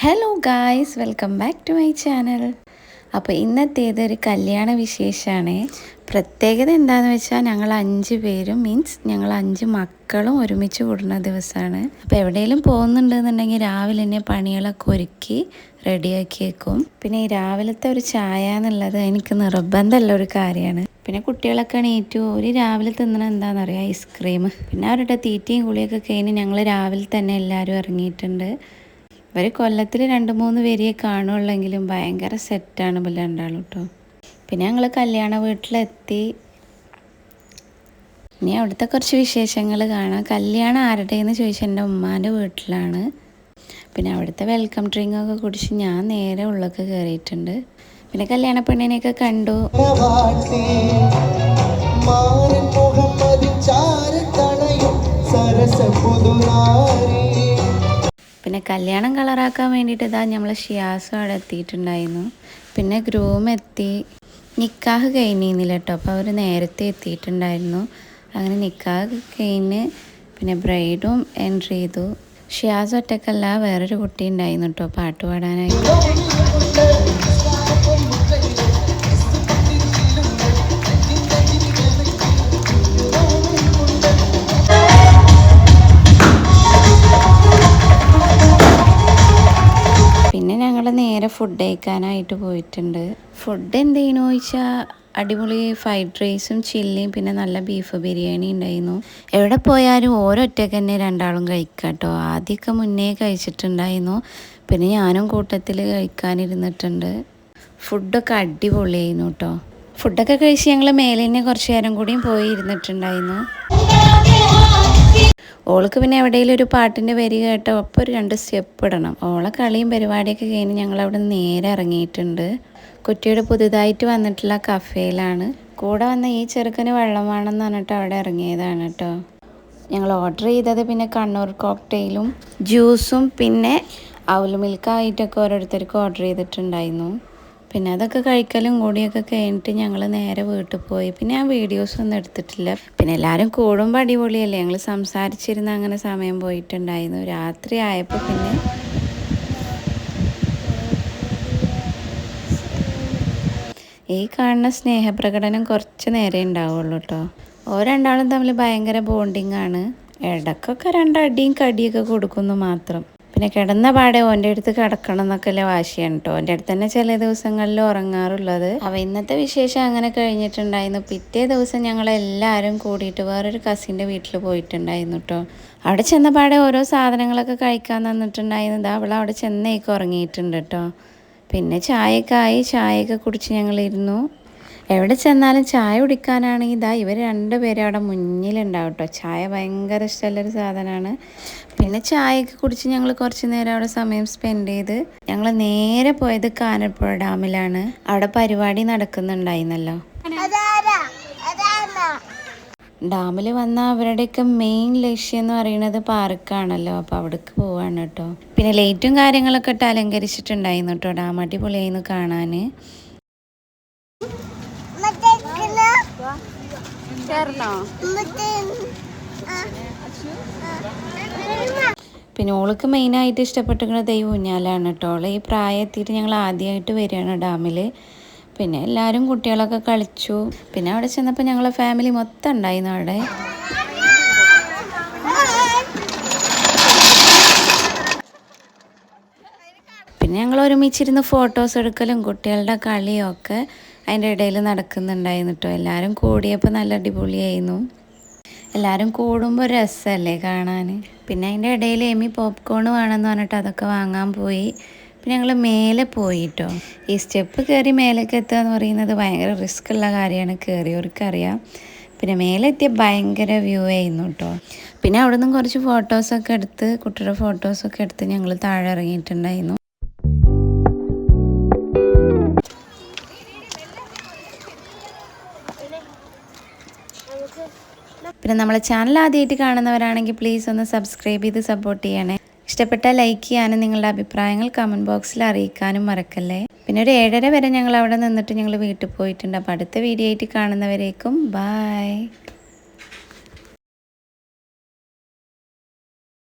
Hello guys welcome back to my channel അപ്പോൾ ഇന്നത്തേത് ഒരു കല്യാണ വിശേഷമാണ്. പ്രത്യേകത എന്താണെന്ന് വെച്ചാൽ ഞങ്ങൾ അഞ്ച് പേരും മീൻസ് ഞങ്ങൾ അഞ്ച് മക്കളും ഒരുമിച്ച് കൂടുന്ന ദിവസമാണ്. അപ്പോൾ എവിടെയെങ്കിലും പോകുന്നുണ്ടെന്നുണ്ടെങ്കിൽ രാവിലെ തന്നെ പണികളൊക്കെ ഒരുക്കി റെഡിയാക്കി വെക്കും. പിന്നെ ഈ രാവിലത്തെ ഒരു ചായ എന്നുള്ളത് എനിക്ക് നിർബന്ധമുള്ള ഒരു കാര്യമാണ്. പിന്നെ കുട്ടികളൊക്കെ എണീറ്റു ഒരു രാവിലെ തിന്നണ എന്താണെന്നറിയാം ഐസ്ക്രീം. പിന്നെ അവരുടെ തീറ്റയും കുളിയൊക്കെ കഴിഞ്ഞ് ഞങ്ങൾ രാവിലെ തന്നെ എല്ലാവരും ഇറങ്ങിയിട്ടുണ്ട്. ഇവർ കൊല്ലത്തിൽ രണ്ട് മൂന്ന് പേരെയെ കാണുള്ളെങ്കിലും ഭയങ്കര സെറ്റാണ് ഇവർ രണ്ടാളും കേട്ടോ പിന്നെ ഞങ്ങൾ കല്യാണ വീട്ടിലെത്തി. ഇനി അവിടുത്തെ കുറച്ച് വിശേഷങ്ങൾ കാണാം. കല്യാണം ആരുടെയെന്ന് ചോദിച്ചാൽ എന്റെ ഉമ്മാന്റെ വീട്ടിലാണ്. പിന്നെ അവിടുത്തെ വെൽക്കം ഡ്രിങ്ക് ഒക്കെ കുടിച്ച് ഞാൻ നേരെ ഉള്ളൊക്കെ കയറിയിട്ടുണ്ട് പിന്നെ കല്യാണ പെണ്ണിനെയൊക്കെ കണ്ടു. സരസ പുതുനാരി. പിന്നെ കല്യാണം കളറാക്കാൻ വേണ്ടിയിട്ട് ഇതാ നമ്മൾ ഷിയാസും അവിടെ എത്തിയിട്ടുണ്ടായിരുന്നു. പിന്നെ ഗ്രൂം എത്തി. നിക്കാഹ് കഴിഞ്ഞിരുന്നില്ല കേട്ടോ. അപ്പോൾ അവർ നേരത്തെ എത്തിയിട്ടുണ്ടായിരുന്നു. അങ്ങനെ നിക്കാഹ് കഴിഞ്ഞ് പിന്നെ ബ്രൈഡും എൻട്രി ചെയ്തു. ഷിയാസ് ഒറ്റക്കല്ല വേറൊരു കുട്ടി ഉണ്ടായിരുന്നു കേട്ടോ. പാട്ട് പാടാനായിട്ട്. ഫുഡ് കഴിക്കാനായിട്ട് പോയിട്ടുണ്ട്. ഫുഡ് എന്ത് ചെയ്യണു ചോദിച്ചാൽ അടിപൊളി ഫ്രൈഡ് റൈസും ചില്ലിയും പിന്നെ നല്ല ബീഫ് ബിരിയാണി ഉണ്ടായിരുന്നു. എവിടെ പോയാലും ഓരോറ്റക്ക് തന്നെ രണ്ടാളും കഴിക്കാം കേട്ടോ ആദ്യമൊക്കെ മുന്നേ കഴിച്ചിട്ടുണ്ടായിരുന്നു. പിന്നെ ഞാനും കൂട്ടത്തിൽ കഴിക്കാനിരുന്നിട്ടുണ്ട്. ഫുഡൊക്കെ അടിപൊളിയായിരുന്നു കേട്ടോ ഫുഡൊക്കെ കഴിച്ച് ഞങ്ങൾ മേലെ തന്നെ കുറച്ച് നേരം കൂടിയും പോയി ഇരുന്നിട്ടുണ്ടായിരുന്നു. ഓൾക്ക് പിന്നെ എവിടെയെങ്കിലും ഒരു പാട്ടിന്റെ വരി കേട്ടോ അപ്പോൾ ഒരു രണ്ട് സ്റ്റെപ്പ് ഇടണം. ഓളെ കളിയും പരിപാടിയൊക്കെ കഴിഞ്ഞ് ഞങ്ങൾ അവിടെ നേരെ ഇറങ്ങിയിട്ടുണ്ട്. കുട്ടിയുടെ പുതുതായിട്ട് വന്നിട്ടുള്ള കഫേയിലാണ്. കൂടെ വന്ന ഈ ചെറുക്കന് വെള്ളം വേണമെന്ന് പറഞ്ഞിട്ട് അവിടെ ഇറങ്ങിയതാണ് കേട്ടോ. ഞങ്ങൾ ഓർഡർ ചെയ്തത് പിന്നെ കണ്ണൂർ കോക്ടെയിലും ജ്യൂസും പിന്നെ അവൽ മിൽക്കായിട്ടൊക്കെ ഓരോരുത്തർക്കും ഓർഡർ ചെയ്തിട്ടുണ്ടായിരുന്നു. പിന്നെ അതൊക്കെ കഴിക്കലും കൂടിയൊക്കെ കഴിഞ്ഞിട്ട് ഞങ്ങൾ നേരെ വീട്ടിൽ പോയി. പിന്നെ ആ വീഡിയോസ് ഒന്നും എടുത്തിട്ടില്ല. പിന്നെ എല്ലാവരും കൂടുമ്പോൾ അടിപൊളിയല്ലേ? ഞങ്ങൾ സംസാരിച്ചിരുന്ന അങ്ങനെ സമയം പോയിട്ടുണ്ടായിരുന്നു. രാത്രി ആയപ്പോൾ പിന്നെ ഈ കാണുന്ന സ്നേഹപ്രകടനം കുറച്ച് നേരെ ഉണ്ടാവുള്ളൂ കേട്ടോ ഓ രണ്ടാളും തമ്മിൽ ഭയങ്കര ബോണ്ടിങ് ആണ്. ഇടക്കൊക്കെ രണ്ടടിയും കടിയൊക്കെ കൊടുക്കുന്നു മാത്രം. പിന്നെ കിടന്ന പാടെ ഓന്റെ അടുത്ത് കിടക്കണം എന്നൊക്കെ അല്ലേ വാശിയാണ് കേട്ടോ എന്റെ അടുത്ത് തന്നെ ചില ദിവസങ്ങളിൽ ഉറങ്ങാറുള്ളത്. അവ ഇന്നത്തെ വിശേഷം അങ്ങനെ കഴിഞ്ഞിട്ടുണ്ടായിരുന്നു. പിറ്റേ ദിവസം ഞങ്ങൾ എല്ലാവരും കൂടിയിട്ട് വേറൊരു കസിന്റെ വീട്ടിൽ പോയിട്ടുണ്ടായിരുന്നു കേട്ടോ അവിടെ ചെന്ന പാടെ ഓരോ സാധനങ്ങളൊക്കെ കഴിക്കാൻ തന്നിട്ടുണ്ടായിരുന്നു. അവൾ അവിടെ ചെന്നേക്ക് ഉറങ്ങിയിട്ടുണ്ട് കേട്ടോ പിന്നെ ചായയൊക്കെ ആയി. ചായയൊക്കെ കുടിച്ച് ഞങ്ങളിരുന്നു. എവിടെ ചെന്നാലും ചായ കുടിക്കാനാണെങ്കിൽ ഇതാ ഇവർ രണ്ടുപേരും അവിടെ മുന്നിലുണ്ടാവും കേട്ടോ. ചായ ഭയങ്കര ഇഷ്ടമുള്ളൊരു സാധനമാണ്. പിന്നെ ചായയൊക്കെ കുടിച്ച് ഞങ്ങൾ കുറച്ച് നേരം അവിടെ സമയം സ്പെൻഡ് ചെയ്ത് ഞങ്ങൾ നേരെ പോയത് കാനപ്പുഴ ഡാമിലാണ്. അവിടെ പരിപാടി നടക്കുന്നുണ്ടായിരുന്നല്ലോ. ഡാമിൽ വന്ന അവരുടെയൊക്കെ മെയിൻ ലക്ഷ്യം എന്ന് പറയുന്നത് പാർക്കാണല്ലോ അപ്പോൾ അവിടേക്ക് പോവാണ് കേട്ടോ. പിന്നെ ലൈറ്റും കാര്യങ്ങളൊക്കെ ഇട്ട് അലങ്കരിച്ചിട്ടുണ്ടായിരുന്നു കേട്ടോ. ഡാം അടിപൊളിയായിരുന്നു കാണാൻ പിന്നെ ഓൾക്ക് മെയിനായിട്ട് ഇഷ്ടപ്പെട്ടിരിക്കുന്ന ദൈവം ഊഞ്ഞാലാണ് കേട്ടോ. ഓളെ ഈ പ്രായം എത്തിയിട്ട് ഞങ്ങൾ ആദ്യമായിട്ട് വരികയാണ് ഡാമിൽ പിന്നെ എല്ലാവരും കുട്ടികളൊക്കെ കളിച്ചു. പിന്നെ അവിടെ ചെന്നപ്പോൾ ഞങ്ങളെ ഫാമിലി മൊത്തം ഉണ്ടായിരുന്നു അവിടെ. പിന്നെ ഞങ്ങൾ ഒരുമിച്ചിരുന്ന് ഫോട്ടോസ് എടുക്കലും കുട്ടികളുടെ കളിയും ഒക്കെ അതിന്റെ ഇടയിൽ നടക്കുന്നുണ്ടായിരുന്നു കേട്ടോ എല്ലാവരും കൂടിയപ്പോൾ നല്ല അടിപൊളിയായിരുന്നു. എല്ലാവരും കൂടുമ്പോൾ രസമല്ലേ കാണാൻ പിന്നെ അതിന്റെ ഇടയിൽ എമി പോപ്കോൺ വേണമെന്ന് പറഞ്ഞിട്ട് അതൊക്കെ വാങ്ങാൻ പോയി. പിന്നെ ഞങ്ങൾ മേലെ പോയിട്ടോ ഈ സ്റ്റെപ്പ് കയറി മേലേക്ക് എത്തുക എന്ന് പറയുന്നത് ഭയങ്കര റിസ്ക് ഉള്ള കാര്യമാണ് കയറിയവർക്കറിയാം പിന്നെ മേലെ എത്തിയ ഭയങ്കര വ്യൂ ആയിരുന്നു കേട്ടോ പിന്നെ അവിടെ നിന്നും കുറച്ച് ഫോട്ടോസൊക്കെ എടുത്ത് കുട്ടിയുടെ ഫോട്ടോസൊക്കെ എടുത്ത് ഞങ്ങൾ താഴെ ഇറങ്ങിയിട്ടുണ്ടായിരുന്നു. പിന്നെ നമ്മളെ ചാനൽ ആദ്യമായിട്ട് കാണുന്നവരാണെങ്കിൽ പ്ലീസ് ഒന്ന് സബ്സ്ക്രൈബ് ചെയ്ത് സപ്പോർട്ട് ചെയ്യണേ. ഇഷ്ടപ്പെട്ട ലൈക്ക് ചെയ്യാനും നിങ്ങളുടെ അഭിപ്രായങ്ങൾ കമന്റ് ബോക്സിൽ അറിയിക്കാനും മറക്കല്ലേ. പിന്നെ ഒരു ഏഴര വരെ ഞങ്ങൾ അവിടെ നിന്നിട്ട് ഞങ്ങൾ വീട്ടിൽ പോയിട്ടുണ്ട്. അപ്പോൾ അടുത്ത വീഡിയോ ആയിട്ട് കാണുന്നവരേക്കും ബായ്